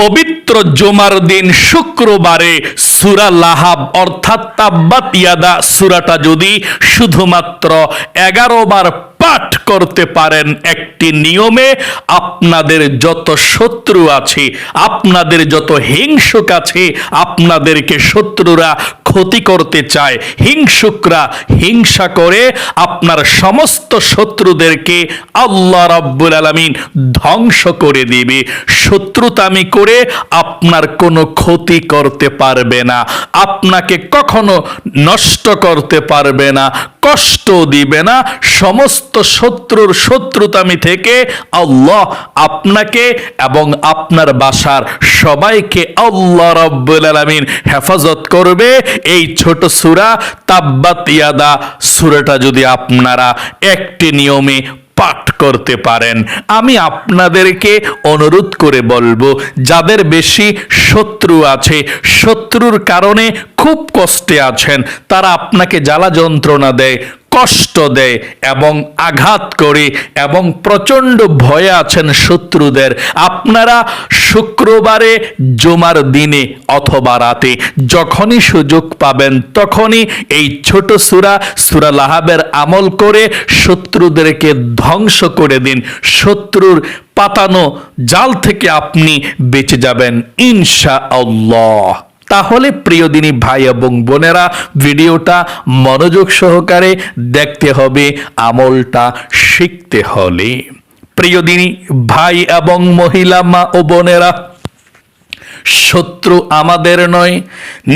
পবিত্র জুমার দিন শুক্রবারে সুরা লাহাব অর্থাৎ তাব্বাতিয়াদা সুরাটা যদি শুধুমাত্র এগারো বার পাঠ করতে পারেন একটি নিয়মে, আপনাদের যত শত্রু আছে, আপনাদের যত হিংসুক আছে, আপনাদেরকে শত্রুরা ক্ষতি করতে চায়। হিংসুকরা হিংসা করে, আপনার সমস্ত শত্রুদেরকে আল্লাহ রাব্বুল আলামিন ধ্বংস করে দিবে। শত্রুতামি করে আপনার কোনো ক্ষতি করতে পারবে না। আপনাকে কখনো নষ্ট করতে পারবে না। কষ্ট দিবে না, সমস্ত শত্রুর শত্রুতামি থেকে আল্লাহ আপনাকে এবং আপনার বাসার সবাইকে আল্লাহ রব্বুল আলমিন হেফাজত করবে। এই ছোট সুরা তাব্বাত ইয়াদা সুরাটা যদি আপনারা একটি নিয়মে পাঠ করতে পারেন। আমি আপনাদেরকে অনুরোধ করে বলব, যাদের বেশি শত্রু আছে, শত্রুর কারণে খুব কষ্টে আছেন, তারা আপনাকে জ্বালা যন্ত্রণা দেয় কষ্ট দেয় এবং আঘাত করে এবং প্রচণ্ড ভয়ে আছেন শত্রুদের। আপনারা শুক্রবারে, জুমার দিনে অথবা রাতে যখনই সুযোগ পাবেন, তখনই এই ছোট সুরা সুরা লাহাবের আমল করে শত্রুদেরকে ধ্বংস করে দিন। শত্রুর পাতানো জাল থেকে আপনি বেঁচে যাবেন ইনশা আল্লাহ তাহলে প্রিয় দিনী ভাই এবং বোনেরা, ভিডিওটা মনোযোগ সহকারে দেখতে হবে, আমলটা শিখতে হলে। প্রিয় দিনী ভাই এবং মহিলা মা ও বোনেরা, শত্রু আমাদের নয়।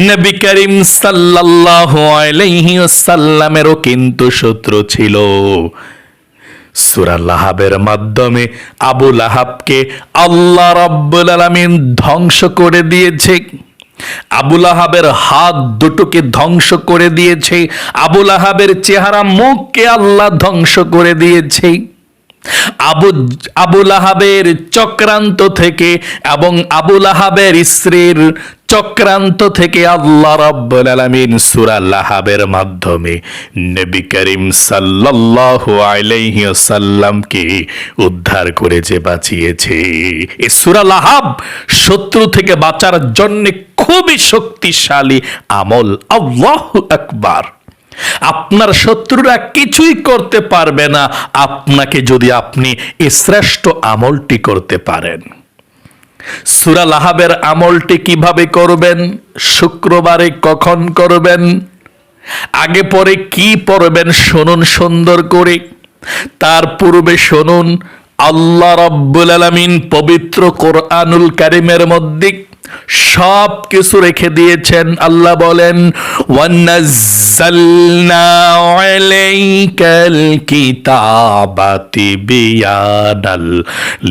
নবী করিম সাল্লাল্লাহু আলাইহি ওয়াসাল্লামেরও কিন্তু শত্রু ছিল। সুরা লাহাবের মাধ্যমে আবু লাহাবকে আল্লাহ রাব্বুল ধ্বংস করে দিয়েছে। আবুল আহাবের হাত দুটোকে ধ্বংস করে দিয়েছে। আবুল আহাবের চেহারা মুখকে আল্লাহ ধ্বংস করে দিয়েছে। আবু, আবুল আহাবের চক্রান্ত থেকে এবং আবুল আহাবের স্ত্রীর চক্রান্ত থেকে আল্লাহ রাব্বুল আলামিন সূরা লাহাবের মাধ্যমে নবী করিম সাল্লাল্লাহু আলাইহি ওয়াসাল্লামকে উদ্ধার করেছে বাঁচিয়েছে। এই সূরা লাহাব শত্রু থেকে বাঁচার জন্য খুবই শক্তিশালী আমল। আল্লাহু আকবার। আপনার শত্রুরা কিছুই করতে পারবে না। আপনাকে যদি আপনি এই শ্রেষ্ঠ আমলটি করতে পারেন। সুরা লাহাবের আমলটি কীভাবে করবেন? শুক্রবারে কখন করবেন? আগে পরে কি পড়বেন শুনুন সুন্দর করে। তার পূর্বে শুনুন, আল্লাহ রাব্বুল আলামিন পবিত্র কোরআনুল কারিমের মধ্যে সব কিছু রেখে দিয়েছেন। আল্লাহ বলেন ওয়ান্নাজ্জালনা আলাইকাল কিতাবাতি বিয়ানাল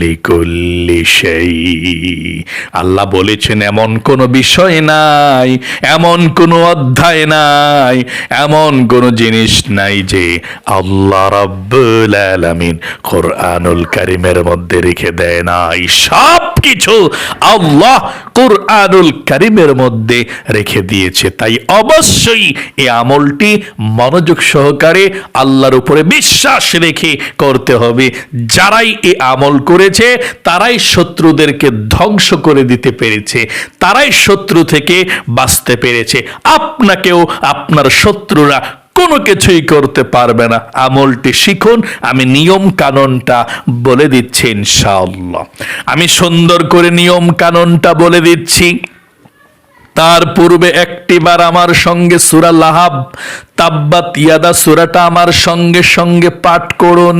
লিকুল্লি শাই আল্লাহ বলেছেন, এমন কোন বিষয় নাই, এমন কোনো অধ্যায় নাই, এমন কোনো জিনিস নাই যে আল্লাহ রাব্বুল আলামিন কোরআনুল কারিমের মধ্যে রেখে দেয় নাই সব কিছু আল্লাহ কোরআনুল কারিমের মধ্যে রেখে দিয়েছে। তাই অবশ্যই এই আমলটি মনোযোগ সহকারে আল্লাহর উপরে বিশ্বাস রেখে করতে হবে। যারাই এ আমল করেছে, তারাই শত্রুদেরকে ধ্বংস করে দিতে পেরেছে। তারাই শত্রু থেকে বাঁচতে পেরেছে। আপনাকেও আপনার শত্রুরা কোনো কিছুই করতে পারবে না। আমলটি শিখুন, আমি নিয়ম কানুনটা বলে দিচ্ছি ইনশাআল্লাহ। আমি সুন্দর করে নিয়ম কানুনটা বলে দিচ্ছি। তার পূর্বে একটিবার আমার সঙ্গে সুরা লাহাব, তাব্বাত ইয়াদা সুরাটা আমার সঙ্গে সঙ্গে পাঠ করুন।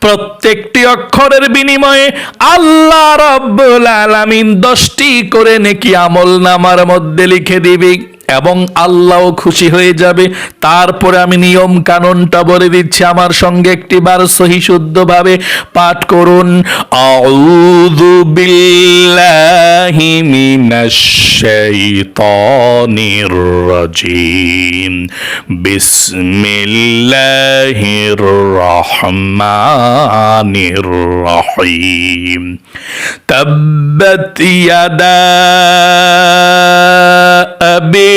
প্রত্যেকটি অক্ষরের বিনিময়ে আল্লাহ রাব্বুল আলামিন দশটি করে নেকি আমল নামার মধ্যে লিখে দিবি। এবং আল্লাহও খুশি হয়ে যাবে তারপরে আমি নিয়ম কানুনটা বলে দিচ্ছি আমার সঙ্গে একটিবার সহি শুদ্ধভাবে পাঠ করুন আউযু বিল্লাহি মিনাশ শাইতানির রাজিম বিসমিল্লাহির রহমানির রহিম তাব্বাত ইয়াদা أبي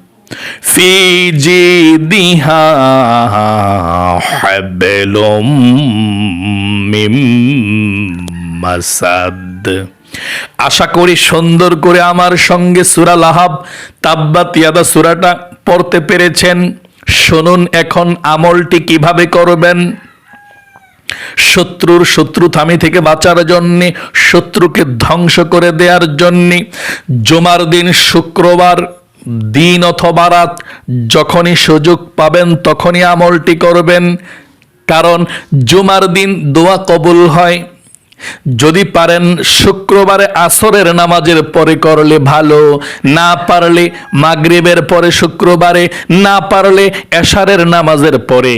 في جيدها حبل من مسد আশা করি সুন্দর করে আমার সঙ্গে সুরা লাহাব তাব্বাত ইয়াদা সুরাটা পড়তে পেরেছেন শুনুন এখন আমলটি কিভাবে করবেন শত্রুর শত্রু থামি থেকে বাঁচার জন্যে শত্রুকে ধ্বংস করে দেওয়ার জন্যে জুমার দিন শুক্রবার দিন অথবা রাত, যখনই সুযোগ পাবেন তখনই আমলটি করবেন। কারণ জুমার দিন দোয়া কবুল হয়। যদি পারেন শুক্রবারে আসরের নামাজের পরে করলে ভালো, না পারলে মাগরিবের পরে শুক্রবারে, না পারলে এশারের নামাজের পরে,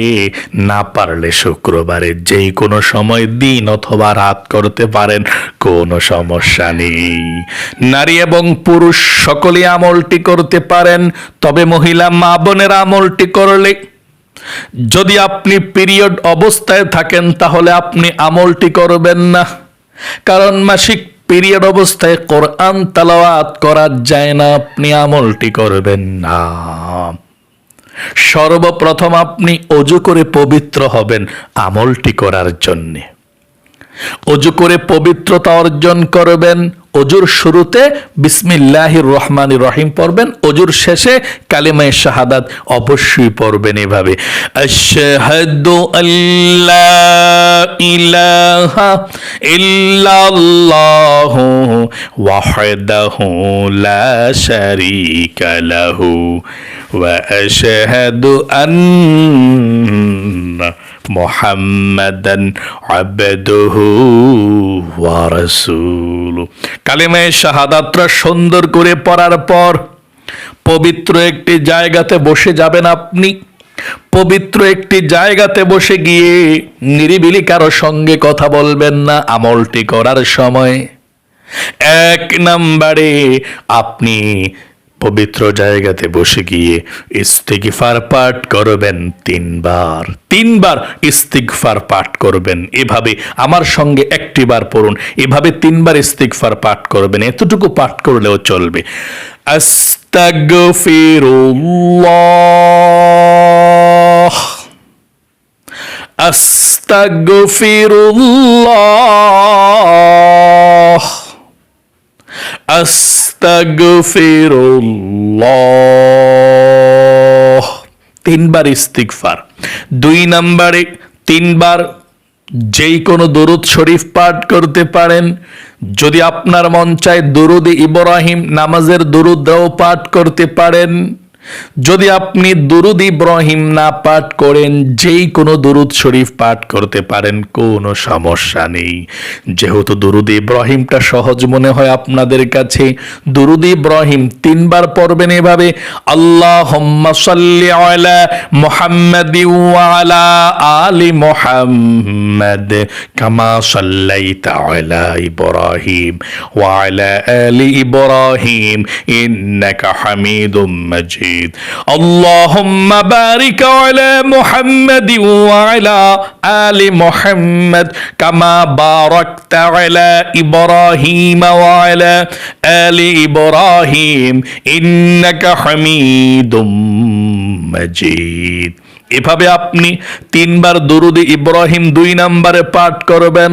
না পারলে শুক্রবারে যেই কোনো সময় দিন অথবা রাত করতে পারেন, কোনো সমস্যা নেই। নারী এবং পুরুষ সকলে আমলটি করতে পারেন, তবে মহিলা মা বোনের আমলটি করলে যদি আপনি পিরিয়ড অবস্থায় থাকেন, তাহলে আপনি আমলটি করবেন না। কারণ মাসিক পিরিয়ড অবস্থায় কোরআন তালাওয়াত করা যায় না, আপনি আমলটি করবেন না। সর্বপ্রথম আপনি অজু করে পবিত্র হবেন আমলটি করার জন্যে। অজু করে পবিত্রতা অর্জন করবেন অজুর শুরুতে বিসমিল্লাহির রহমান রহিম পড়বেন অজুর শেষে কালিমায় শাহাদাত অবশ্যই পড়বেন এভাবে। আশহাদু ইলাহা লা ওয়া মুহাম্মাদান আবদুহু ওয়া রাসূলুহু কালিমায়ে শাহাদাতটা সুন্দর করে পড়ার পর পবিত্র একটি জায়গাতে বসে যাবেন আপনি। পবিত্র একটি জায়গাতে বসে গিয়ে নিরিবিলি কারও সঙ্গে কথা বলবেন না আমলটি করার সময়। এক নাম্বারে আপনি পবিত্র জায়গাতে বসে গিয়ে ইস্তিগফার পাঠ করবেন তিনবার। তিনবার ইস্তিগফার পাঠ করবেন। এভাবে আমার সঙ্গে একটি বার পড়ুন। এভাবে তিনবার ইস্তিগফার পাঠ করবেন। এতটুকু পাঠ করলেও চলবে। আস্তাগফিরুল্লাহ। আস্তাগফিরুল্লাহ। আস্তাগফিরুল্লাহ তিনবার ইস্তিগফার। দুই নম্বরে তিনবার যেই কোনো দরুদ শরীফ পাঠ করতে পারেন। যদি আপনার মন চায় দরুদ ইব্রাহিম নামাজের দরুদরাও পাঠ করতে পারেন। যদি আপনি দুরুদ ইব্রাহিম না পাঠ করেন, যেই কোনো দুরুদ শরীফ পাঠ করতে পারেন, কোনো সমস্যা নেই। যেহেতু দুরুদ ইব্রাহিমটা সহজ মনে হয় আপনাদের কাছে, দুরুদ ইব্রাহিম তিনবার পড়বেন এভাবে আল্লাহ আলা মুহাম্মাদ ওয়ালা আলি মুহাম্মাদ কামা সাল্লাইতা আলা ইব্রাহিম ওয়ালা আলি ইব্রাহিম, ইন্নাকা হামিদুম মাজিদ। اللهم بارك على محمد وعلى آل محمد كما باركت على إبراهيم وعلى آل إبراهيم إنك حميد مجيد এভাবে আপনি তিনবার দরুদ ইব্রাহিম দুই নম্বরে পাঠ করবেন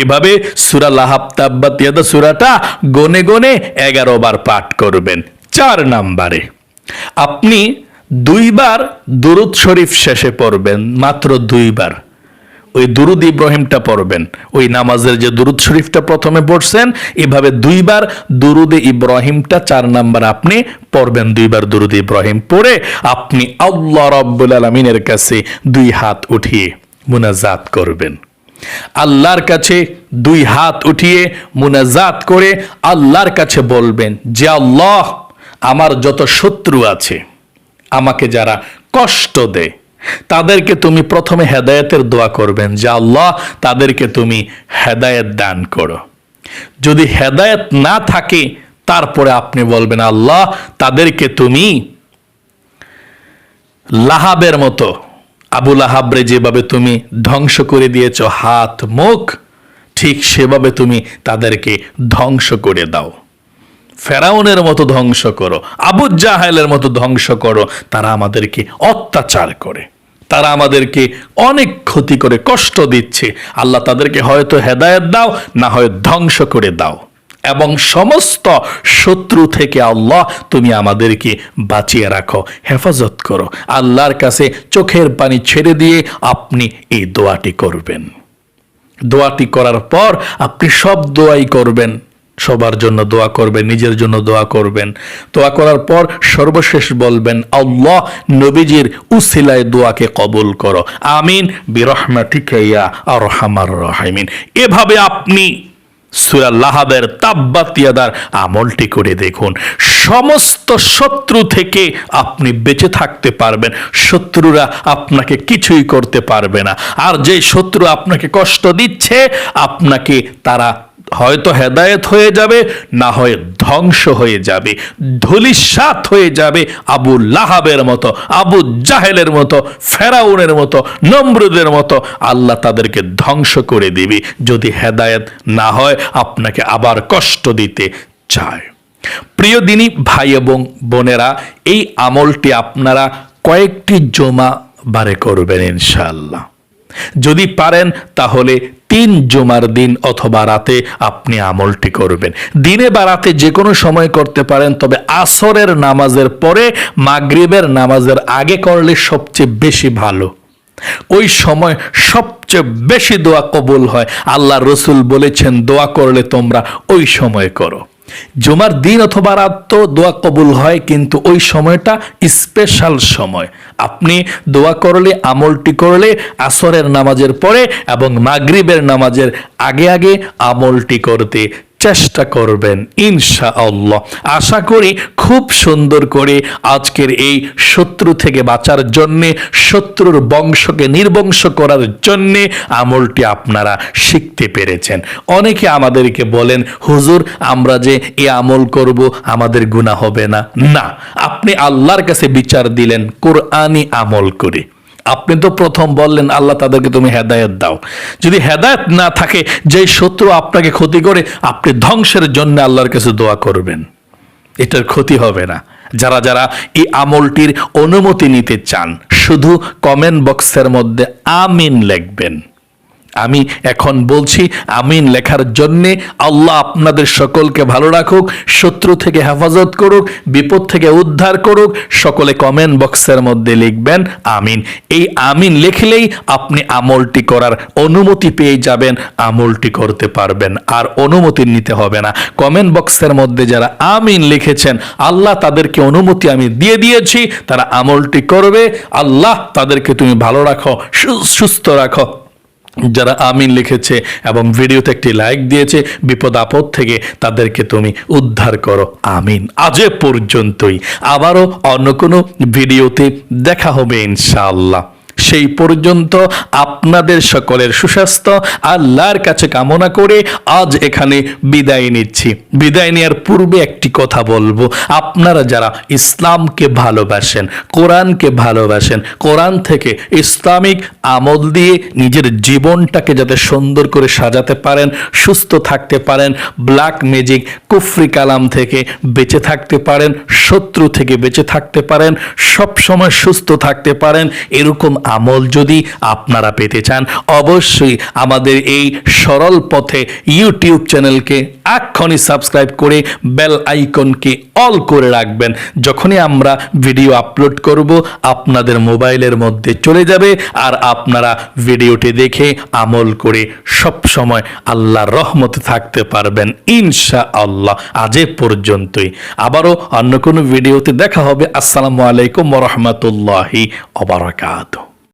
এভাবে সূরা লাহাব তাব্বাত ইয়াদা সূরাটা গনে গনে 11 বার পাঠ করবেন। চার নাম্বারে, আপনি দুইবার দুরুদ শরীফ শেষে পড়বেন, মাত্র দুইবার। ওই দুরুদ ইব্রাহিমটা পড়বেন। ওই নামাজের যে দুরুদ শরীফটা প্রথমে পড়ছেন, এভাবে দুইবার দুরুদ ইব্রাহিমটা, চার নাম্বার আপনি পড়বেন দুইবার দুরুদ ইব্রাহিম পড়ে আপনি আল্লাহ রব্বুল আলমিনের কাছে দুই হাত উঠিয়ে মুনাজাত করবেন। আল্লাহর কাছে দুই হাত উঠিয়ে মুনাজাত করে আল্লাহর কাছে বলবেন যে, আল্লাহ, আমার যত শত্রু আছে, আমাকে যারা কষ্ট দেয় তাদেরকে তুমি প্রথমে হেদায়েতের দোয়া করবেন, যে আল্লাহ তাদেরকে তুমি হেদায়েত দান করো। যদি হেদায়েত না থাকে, তারপরে আপনি বলবেন, আল্লাহ তাদেরকে তুমি লাহাবের মতো, আবু লাহাবরে যেভাবে তুমি ধ্বংস করে দিয়েছ, হাত, মুখ, ঠিক সেভাবে তুমি তাদেরকে ধ্বংস করে দাও। ফেরাউনের মতো ধ্বংস করো, আবু জাহেলের মতো ধ্বংস করো, তারা আমাদেরকে অত্যাচার করে। তারা আমাদেরকে অনেক ক্ষতি করে, কষ্ট দিচ্ছে। আল্লাহ তাদেরকে হয়তো হেদায়েত দাও, না হয় ধ্বংস করে দাও। এবং সমস্ত শত্রু থেকে আল্লাহ তুমি আমাদেরকে বাঁচিয়ে রাখো, হেফাজত করো। আল্লাহর কাছে চোখের পানি ছেড়ে দিয়ে আপনি এই দোয়াটি করবেন। দোয়াটি করার পর আপনি সব দোয়াই করবেন। সবার জন্য দোয়া করবেন, নিজের জন্য দোয়া করবেন। দোয়া করার পর সর্বশেষ বলবেন, আল্লাহ নবীজির উসিলায় দোয়াকে কবুল করো। আমিন, বিরহমাতিকা ইয়া আরহামার রাহিমিন। এভাবে আপনি সুরা তাব্বাতিয়াদার আমলটি করে দেখুন। সমস্ত শত্রু থেকে আপনি বেঁচে থাকতে পারবেন। শত্রুরা আপনাকে কিছুই করতে পারবে না। আর যে শত্রু আপনাকে কষ্ট দিচ্ছে, আপনাকে তারা হয়তো হেদায়েত হয়ে যাবে, না হয় ধ্বংস হয়ে যাবে ধুলিসাত হয়ে যাবে আবু লাহাবের মতো, আবু জাহেলের মতো, ফেরাউনের মতো, নমরুদের মতো। আল্লাহ তাদেরকে ধ্বংস করে দিবে। যদি হেদায়েত না হয়, আপনাকে আবার কষ্ট দিতে চায়। প্রিয় দিনী, ভাই এবং বোনেরা, এই আমলটি আপনারা কয়েকটি জমা বারে করবেন ইনশাআল্লাহ। যদি পারেন, তাহলে তিন জুমার দিন অথবা রাতে আপনি আমলটি করবেন। দিনে বা রাতে যে কোনো সময় করতে পারেন, তবে আসরের নামাজের পরে মাগরিবের নামাজের আগে করলে সবচেয়ে বেশি ভালো। ওই সময় সবচেয়ে বেশি দোয়া কবুল হয়। আল্লাহ রসুল বলেছেন, দোয়া করলে তোমরা ওই সময় করো। জুমার দিন অথবা রাত তো দোয়া কবুল হয়, কিন্তু ওই সময়টা স্পেশাল সময়। আপনি দোয়া করলে, আমলটি করলে, আসরের নামাজের পরে এবং মাগরিবের নামাজের আগে আগে আমলটি করতে চেষ্টা করবেন ইনশা আল্লাহ আশা করি খুব সুন্দর করে আজকের এই শত্রু থেকে বাঁচার জন্যে, শত্রুর বংশকে নির্বংশ করার জন্যে আমলটি আপনারা শিখতে পেরেছেন। অনেকে আমাদেরকে বলেন, হুজুর, আমরা যে এ আমল করব, আমাদের গুণা হবে না। না, আপনি আল্লাহর কাছে বিচার দিলেন, কোরআনই আমল করে। আপনি তো প্রথম বললেন, আল্লাহ তাদেরকে তুমি হেদায়ত দাও। যদি হেদায়ত না থাকে যে শত্রু আপনাকে ক্ষতি করে, আপনি ধ্বংসের জন্য আল্লাহর কাছে দোয়া করবেন। এটার ক্ষতি হবে না। যারা যারা এই আমলটির অনুমতি নিতে চান, শুধু কমেন্ট বক্সের মধ্যে আমিন লিখবেন। আমি এখন বলছি আমিন লেখার জন্যে আল্লাহ আপনাদের সকলকে ভালো রাখুক, শত্রু থেকে হেফাজত করুক, বিপদ থেকে উদ্ধার করুক, সকলে কমেন্ট বক্সের মধ্যে লিখবেন আমিন। এই আমিন লিখলেই আপনি আমলটি করার অনুমতি পেয়ে যাবেন, আমলটি করতে পারবেন, আর অনুমতি নিতে হবে না। কমেন্ট বক্সের মধ্যে যারা আমিন লিখেছেন, আল্লাহ তাদেরকে অনুমতি আমি দিয়ে দিয়েছি, তারা আমলটি করবে, আল্লাহ তাদেরকে তুমি ভালো রাখো সুস্থ রাখো। যারা আমিন লিখেছে এবং ভিডিওতে একটি লাইক দিয়েছে, বিপদ আপদ থেকে তাদেরকে তুমি উদ্ধার করো। আমিন। আজ পর্যন্তই। আবারও অন্য কোনো ভিডিওতে দেখা হবে ইনশাআল্লাহ। সেই পর্যন্ত আপনাদের সকলের সুস্বাস্থ্য, আল্লাহর কাছে কামনা করে আজ এখানে বিদায় নিচ্ছি। বিদায় নেওয়ার পূর্বে একটি কথা বলব। আপনারা যারা ইসলামকে ভালোবাসেন, কোরআনকে ভালোবাসেন, কোরআন থেকে ইসলামিক আমল দিয়ে নিজের জীবনটাকে যাতে সুন্দর করে সাজাতে পারেন, সুস্থ থাকতে পারেন ব্ল্যাক ম্যাজিক কুফরি কালাম থেকে বেঁচে থাকতে পারেন, শত্রু থেকে বেঁচে থাকতে পারেন সব সময় সুস্থ থাকতে পারেন, এরকম আমল যদি আপনারা পেতে চান, অবশ্যই আমাদের এই সরল পথে ইউটিউব চ্যানেলকে এক্ষণই সাবস্ক্রাইব করে বেল আইকনকে অল করে রাখবেন। যখনই আমরা ভিডিও আপলোড করব, আপনাদের মোবাইলের মধ্যে চলে যাবে আর আপনারা ভিডিওটি দেখে আমল করে সব সময় আল্লাহর রহমতে থাকতে পারবেন ইনশা আল্লাহ আজ পর্যন্তই। আবারও অন্য কোনো ভিডিওতে দেখা হবে। আসসালামু আলাইকুম রহমতুল্লাহি অবরাকাতু